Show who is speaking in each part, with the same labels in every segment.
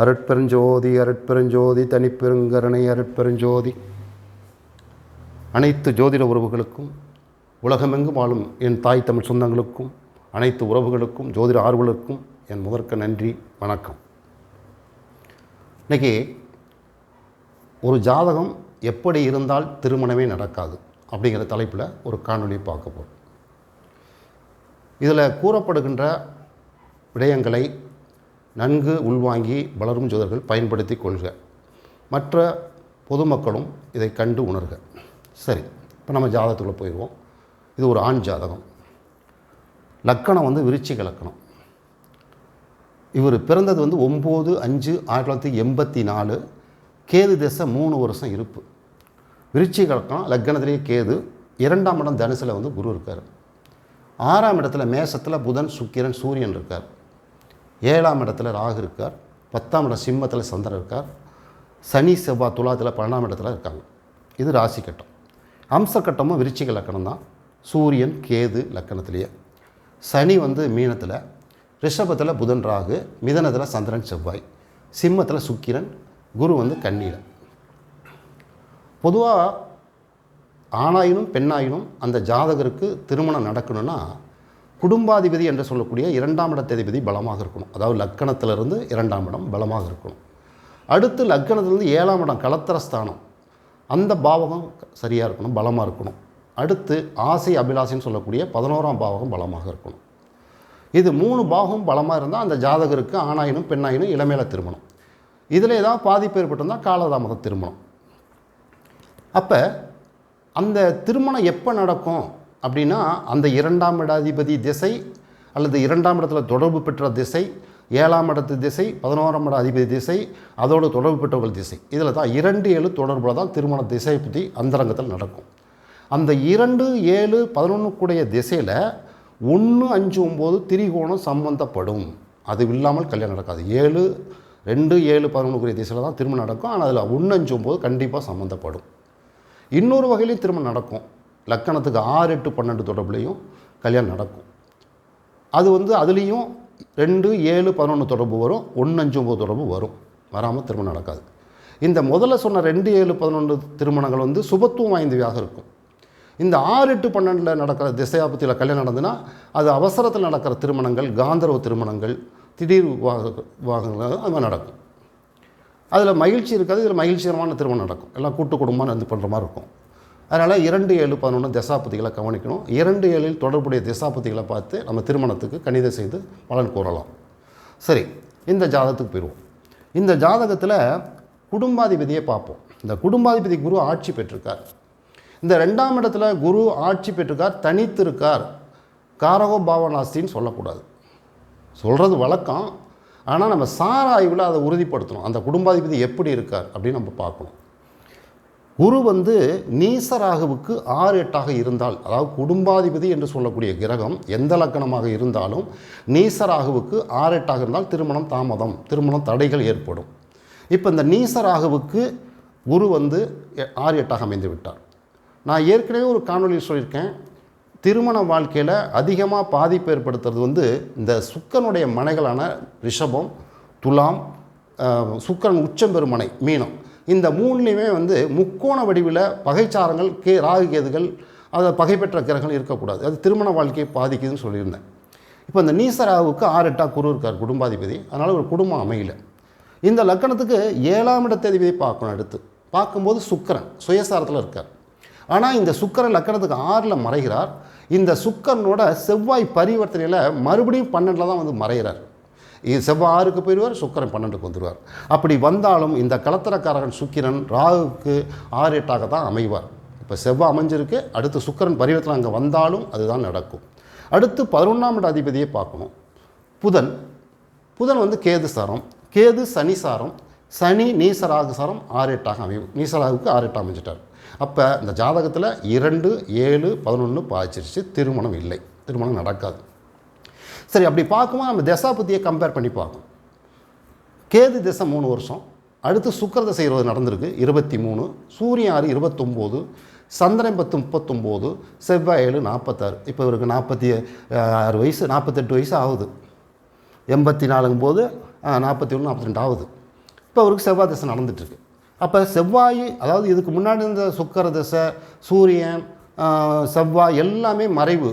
Speaker 1: அருட்பெருஞ்சோதி அருட்பெருஞ்சோதி தனிப்பெருங்கருணை அருட்பெருஞ்சோதி. அனைத்து ஜோதிட உறவுகளுக்கும் உலகமெங்கும் வாழும் என் தாய் தமிழ் சொந்தங்களுக்கும் அனைத்து உறவுகளுக்கும் ஜோதிட ஆர்வலருக்கும் என் முதற்க நன்றி வணக்கம். இன்றைக்கி ஒரு ஜாதகம் எப்படி இருந்தால் திருமணமே நடக்காது அப்படிங்கிற தலைப்பில் ஒரு காணொலி பார்க்க போகிறோம் இதில் கூறப்படுகின்ற விடயங்களை நன்கு உள்வாங்கி வளரும் ஜோதர்கள் பயன்படுத்தி கொள்க. மற்ற பொதுமக்களும் இதை கண்டு உணர்க. சரி இப்போ நம்ம ஜாதகத்துக்குள்ளே போயிடுவோம் இது ஒரு ஆண் ஜாதகம். லக்கணம் வந்து விருச்சிக லக்கணம். இவர் பிறந்தது வந்து ஒம்பது அஞ்சு ஆயிரத்தி தொள்ளாயிரத்தி எண்பத்தி நாலு கேது திசை மூணு வருஷம் இருப்பு. விருச்சிக லக்கணம் லக்கணத்திலேயே கேது. இரண்டாம் இடம் தனுசில் வந்து குரு இருக்கார். ஆறாம் இடத்துல மேசத்தில் புதன் சுக்கிரன் சூரியன் இருக்கார். ஏழாம் இடத்துல ராகு இருக்கார். பத்தாம் இடம் சிம்மத்தில் சந்திரன் இருக்கார். சனி செவ்வாய் துலாத்தில் பன்னெண்டாம் இடத்துல இருக்காங்க. இது ராசி கட்டம். அம்ச கட்டமும் விருச்சிக லக்கணம் தான். சூரியன் கேது லக்கணத்திலேயே. சனி வந்து மீனத்தில். ரிஷபத்தில் புதன் ராகு. மிதனத்தில் சந்திரன் செவ்வாய். சிம்மத்தில் சுக்கிரன். குரு வந்து கண்ணீர் பொதுவாக ஆணாயினும் பெண்ணாயினும் அந்த ஜாதகருக்கு திருமணம் நடக்கணும்னா குடும்பாதிபதி என்று சொல்லக்கூடிய இரண்டாம் இடத்ததிபதி பலமாக இருக்கணும். அதாவது லக்கணத்திலிருந்து இரண்டாம் இடம் பலமாக இருக்கணும். அடுத்து லக்கணத்திலிருந்து ஏழாம் இடம் கலத்திரஸ்தானம். அந்த பாவகம் சரியாக இருக்கணும் பலமாக இருக்கணும். அடுத்து ஆசை அபிலாஷின்னு சொல்லக்கூடிய பதினோராம் பாவகம் பலமாக இருக்கணும். இது மூணு பாகம் பலமாக இருந்தால் அந்த ஜாதகருக்கு ஆணாயினும் பெண்ணாயினும் இளமையில திருமணம். இதில் ஏதாவது பாதிப்பு ஏற்பட்டிருந்தால் காலதாமத திருமணம். அப்போ அந்த திருமணம் எப்போ நடக்கும்? அப்படின்னா அந்த இரண்டாம் இடாதிபதி திசை அல்லது இரண்டாம் இடத்துல தொடர்பு பெற்ற திசை ஏழாம் இடத்து திசை பதினோராம் இட அதிபதி திசை அதோடு தொடர்பு பெற்றவர்கள் திசை. இதில் தான் இரண்டு ஏழு தொடர்பில் தான் திருமண திசையை பற்றி அந்தரங்கத்தில் நடக்கும். அந்த இரண்டு ஏழு பதினொன்றுக்குடைய திசையில் ஒன்று அஞ்சு ஒம்பது திரிகோணம் சம்பந்தப்படும். அது இல்லாமல் கல்யாணம் நடக்காது. ஏழு ரெண்டு ஏழு பதினொன்றுக்குரிய திசையில் தான் திருமணம் நடக்கும். ஆனால் அதில் ஒன்று அஞ்சு ஒம்பது கண்டிப்பாக சம்மந்தப்படும் இன்னொரு வகையிலையும் திருமணம் நடக்கும். லக்கணத்துக்கு ஆறு எட்டு பன்னெண்டு தொடர்புலையும் கல்யாணம் நடக்கும். அது வந்து அதுலேயும் ரெண்டு ஏழு பதினொன்று தொடர்பு வரும். ஒன்று அஞ்சு ஒம்பது தொடர்பு வரும். வராமல் திருமணம் நடக்காது. இந்த முதல்ல சொன்ன ரெண்டு ஏழு பதினொன்று திருமணங்கள் வந்து சுபத்துவம் வாய்ந்தவையாக இருக்கும். இந்த ஆறு எட்டு பன்னெண்டில் நடக்கிற திசையாபத்தியில் கல்யாணம் நடந்ததுன்னா அது அவசரத்தில் நடக்கிற திருமணங்கள் காந்தர்வ திருமணங்கள் திடீர் வாக அது மாதிரி நடக்கும். அதில் மகிழ்ச்சி இருக்காது இதில் மகிழ்ச்சிகரமான திருமணம் நடக்கும். எல்லாம் கூட்டு குடும்பமாக இது பண்ணுற மாதிரி இருக்கும். அதனால் இரண்டு ஏழு பதினொன்று திசாபதிகளை கவனிக்கணும். இரண்டு ஏழில் தொடர்புடைய திசாபதிகளை பார்த்து நம்ம திருமணத்துக்கு கணிதம் செய்து பலன் கூறலாம். சரி இந்த ஜாதகத்துக்கு போயிடுவோம். இந்த ஜாதகத்தில் குடும்பாதிபதியை பார்ப்போம். இந்த குடும்பாதிபதி குரு ஆட்சி பெற்றிருக்கார். இந்த ரெண்டாம் இடத்துல குரு ஆட்சி பெற்றிருக்கார் தனித்து இருக்கார் காரகோ பாவநாஸ்தின்னு சொல்லக்கூடாது. சொல்கிறது வழக்கம். ஆனால் நம்ம சார ஆய்வில் அதை உறுதிப்படுத்தணும். அந்த குடும்பாதிபதி எப்படி இருக்கார் அப்படின்னு நம்ம பார்க்கணும். குரு வந்து நீசராகுவுக்கு ஆறு எட்டாக இருந்தால் அதாவது குடும்பாதிபதி என்று சொல்லக்கூடிய கிரகம் எந்த லக்கணமாக இருந்தாலும் நீசராகுவுக்கு ஆறு எட்டாக இருந்தால் திருமணம் தாமதம் திருமணம் தடைகள் ஏற்படும். இப்போ இந்த நீசராகுவுக்கு குரு வந்து ஆறு எட்டாக அமைந்து விட்டார். நான் ஏற்கனவே ஒரு காணொலியில் சொல்லியிருக்கேன் திருமண வாழ்க்கையில் அதிகமாக பாதிப்பு ஏற்படுத்துறது வந்து இந்த சுக்கனுடைய மனைகளான ரிஷபம் துலாம் சுக்கரன் உச்சம் பெருமனை மீனம். இந்த மூணுலேயுமே வந்து முக்கோண வடிவில் பகைச்சாரங்கள் கே ராகு கேதுகள் அதை பகைப்பெற்ற கிரகங்கள் இருக்கக்கூடாது. அது திருமண வாழ்க்கையை பாதிக்குதுன்னு சொல்லியிருந்தேன். இப்போ இந்த நீசராவுக்கு ஆறு எட்டா குரு இருக்கார் குடும்பாதிபதி. அதனால் ஒரு குடும்பம் அமையல. இந்த லக்கணத்துக்கு ஏழாம் இடத்ததிபதி பார்க்கணும் அடுத்து. பார்க்கும்போது சுக்கரன் சுயசாரத்தில் இருக்கார். ஆனால் இந்த சுக்கரன் லக்கணத்துக்கு ஆறில் மறைகிறார். இந்த சுக்கரனோட செவ்வாய் பரிவர்த்தனையில் மறுபடியும் பன்னெண்டில் தான் வந்து மறைகிறார். செவ்வாய் ஆறுக்கு போயிடுவார் சுக்கிரன் பன்னெண்டுக்கு வந்துடுவார். அப்படி வந்தாலும் இந்த கலத்தரக்காரகன் சுக்கிரன் ராகுக்கு ஆறு எட்டாக தான் அமைவார். இப்போ செவ்வாய் அமைஞ்சிருக்கு அடுத்து சுக்கிரன் பரிவர்த்தனை அங்கே வந்தாலும் அதுதான் நடக்கும். அடுத்து பதினொன்றாம் இட அதிபதியை பார்க்கணும். புதன் புதன் வந்து கேது சாரம் கேது சனி சாரம் சனி நீசராகு சாரம் ஆறு எட்டாக அமையும். நீசராகுக்கு ஆறு எட்டாக அமைஞ்சிட்டார். அப்போ இந்த ஜாதகத்தில் இரண்டு ஏழு பதினொன்று பாய்ச்சிருச்சு திருமணம் இல்லை. திருமணம் நடக்காது. சரி அப்படி பார்க்கும்போது நம்ம தசாபதியை கம்பேர் பண்ணி பார்க்கணும். கேது திசை மூணு வருஷம். அடுத்து சுக்கிர திசை இருபது நடந்திருக்கு. இருபத்தி மூணு. சூரியன் ஆறு இருபத்தொம்போது. சந்திரன் பத்து முப்பத்தொம்போது. செவ்வாய் ஏழு நாற்பத்தாறு. இப்போ இவருக்கு நாற்பத்தி ஆறு வயசு நாற்பத்தெட்டு வயசு ஆகுது. எண்பத்தி நாலுங்கும்போது நாற்பத்தி ஒன்று நாற்பத்தி ரெண்டு ஆகுது. இப்போ அவருக்கு செவ்வாய் திசை நடந்துகிட்ருக்கு அப்போ செவ்வாய் அதாவது இதுக்கு முன்னாடி இருந்த சுக்கர திசை சூரியன் செவ்வாய் எல்லாமே மறைவு.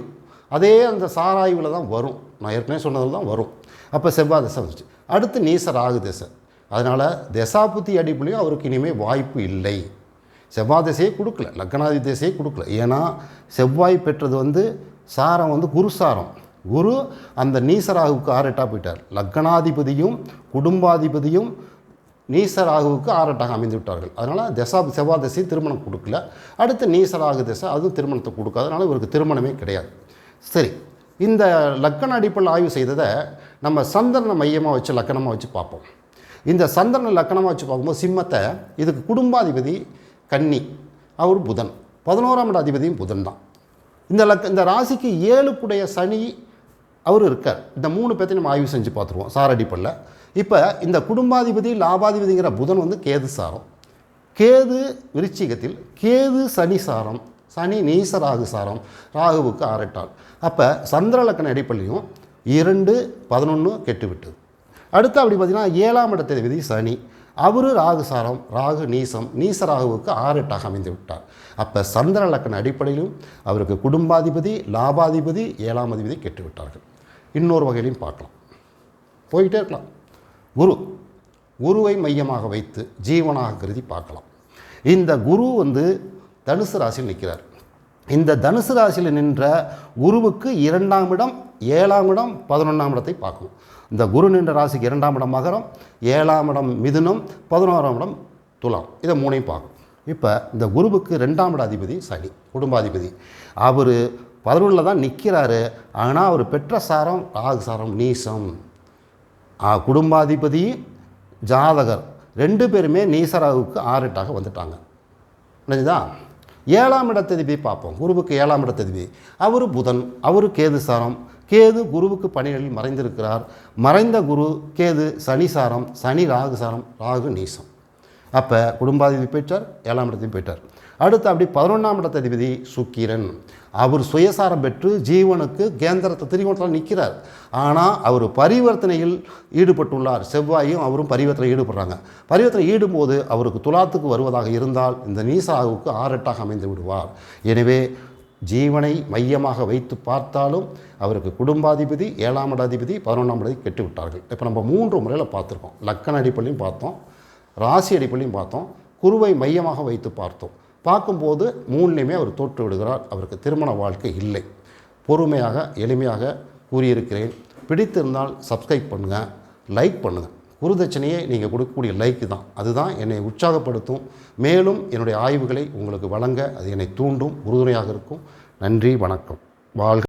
Speaker 1: அதே அந்த சாராய்வில் தான் வரும். நான் ஏற்கனவே சொன்னதில் தான் வரும். அப்போ செவ்வாய் தசை வந்துச்சு. அடுத்து நீச ராகு தசை. அதனால் தசாபுத்தி அடிப்புலையும் அவருக்கு இனிமேல் வாய்ப்பு இல்லை. செவ்வாய் திசையே கொடுக்கல. லக்னாதி திசையே கொடுக்கல. ஏன்னா செவ்வாய் பெற்றது வந்து சாரம் வந்து குரு சாரம். குரு அந்த நீசராகுவுக்கு ஆரெட்டாக போயிட்டார். லக்னாதிபதியும் குடும்பாதிபதியும் நீசராகுவுக்கு ஆரட்டாக அமைந்து விட்டார்கள். அதனால் தசா செவ்வாய் திசை திருமணம் கொடுக்கல. அடுத்து நீசராகு திசை அதுவும் திருமணத்தை கொடுக்காது. அதனால் இவருக்கு திருமணமே கிடையாது. சரி இந்த லக்கண அடிப்படையில் ஆய்வு செய்ததை நம்ம சந்திரனை மையமாக வச்சு லக்கணமாக வச்சு பார்ப்போம். இந்த சந்திரனை லக்கணமாக வச்சு பார்க்கும்போது சிம்மத்தை இதுக்கு குடும்பாதிபதி கன்னி அவர் புதன். பதினோராம் இட அதிபதியும் புதன் தான். இந்த லக் இந்த ராசிக்கு ஏழுக்குடைய சனி அவர் இருக்கார். இந்த மூணு பேர்த்தையும் நம்ம ஆய்வு செஞ்சு பார்த்துருவோம் சார் அடிப்படையில். இப்போ இந்த குடும்பாதிபதி லாபாதிபதிங்கிற புதன் வந்து கேது சாரம். கேது விருச்சிகத்தில் கேது சனி சாரம். சனி நீச ராகு சாரம். ராகுவுக்கு ஆரட்டாள் அப்போ சந்திர லக்கண அடிப்பள்ளியும் இரண்டு பதினொன்று கெட்டுவிட்டது. அடுத்து அப்படி பார்த்தீங்கன்னா ஏழாம் இடத்தை விதி சனி. அவரு ராகு சாரம் ராகு நீசம் நீச ராகுவுக்கு ஆரெட்டாக அமைந்து விட்டார். அப்போ சந்திர லக்கண அடிப்படையிலும் அவருக்கு குடும்பாதிபதி லாபாதிபதி ஏழாம் அதிபதி கெட்டு விட்டார்கள் இன்னொரு வகையிலையும் பார்க்கலாம். போய்கிட்டே இருக்கலாம். குரு குருவை மையமாக வைத்து ஜீவனாக கருதி பார்க்கலாம். இந்த குரு வந்து தனுசு ராசியில் நிற்கிறார் இந்த தனுசு ராசியில் நின்ற குருவுக்கு இரண்டாம் இடம் ஏழாம் இடம் பதினொன்றாம் இடத்தை பார்க்கும். இந்த குரு நின்ற ராசிக்கு இரண்டாம் இடம் மகரம் ஏழாம் இடம் மிதுனம் பதினோராம் இடம் துலாம். இதை மூணையும் பார்க்கும். இப்போ இந்த குருவுக்கு ரெண்டாம் இட அதிபதி சனி குடும்பாதிபதி. அவர் பதினொன்றில் தான் நிற்கிறாரு ஆனால் அவர் பெற்ற சாரம் ராகு சாரம் நீசம். குடும்பாதிபதி ஜாதகர் ரெண்டு பேருமே நீசராவுக்கு ஆறுட்டாக வந்துட்டாங்க. புரிஞ்சுதா? ஏழாம் இடத்ததிபதி பார்ப்போம். குருவுக்கு ஏழாம் இடத்ததிபதி அவர் புதன் அவர் கேது சாரம். கேது குருவுக்கு பணிகளில் மறைந்திருக்கிறார். மறைந்த குரு கேது சனி சாரம் சனி ராகு சாரம் ராகு நீசம். அப்போ குடும்பாதிபதி போயிட்டார் ஏழாம் இடத்தையும் போயிட்டார். அடுத்து அப்படி பதினொன்றாம் இடத்ததிபதி சுக்கிரன். அவர் சுயசாரம் பெற்று ஜீவனுக்கு கேந்திரத்தை திரிகோணத்தில் நிற்கிறார் ஆனால் அவர் பரிவர்த்தனையில் ஈடுபட்டுள்ளார். செவ்வாயும் அவரும் பரிவர்த்தனை ஈடுபடுறாங்க. பரிவர்த்தனை ஈடும்போது அவருக்கு துலாத்துக்கு வருவதாக இருந்தால் இந்த நீசாவுக்கு ஆறெட்டாக அமைந்து விடுவார். எனவே ஜீவனை மையமாக வைத்து பார்த்தாலும் அவருக்கு குடும்பாதிபதி ஏழாம் இடாதிபதி பதினொன்றாம் இடாதி கெட்டுவிட்டார்கள். இப்போ நம்ம மூன்று முறையில் பார்த்துருக்கோம். லக்கண அடிப்படையும் பார்த்தோம் ராசி அடிப்படையும் பார்த்தோம் குருவை மையமாக வைத்து பார்த்தோம். பார்க்கும்போது மூணுலேயுமே அவர் தோற்று விடுகிறார். அவருக்கு திருமண வாழ்க்கை இல்லை. பொறுமையாக எளிமையாக கூறியிருக்கிறேன். பிடித்திருந்தால் சப்ஸ்கிரைப் பண்ணுங்கள் லைக் பண்ணுங்கள் குருதட்சணையே நீங்கள் கொடுக்கக்கூடிய லைக்கு தான். அதுதான் என்னை உற்சாகப்படுத்தும். மேலும் என்னுடைய ஆய்வுகளை உங்களுக்கு வழங்க அது என்னை தூண்டும். உறுதுணையாக இருக்கும். நன்றி வணக்கம். வாழ்க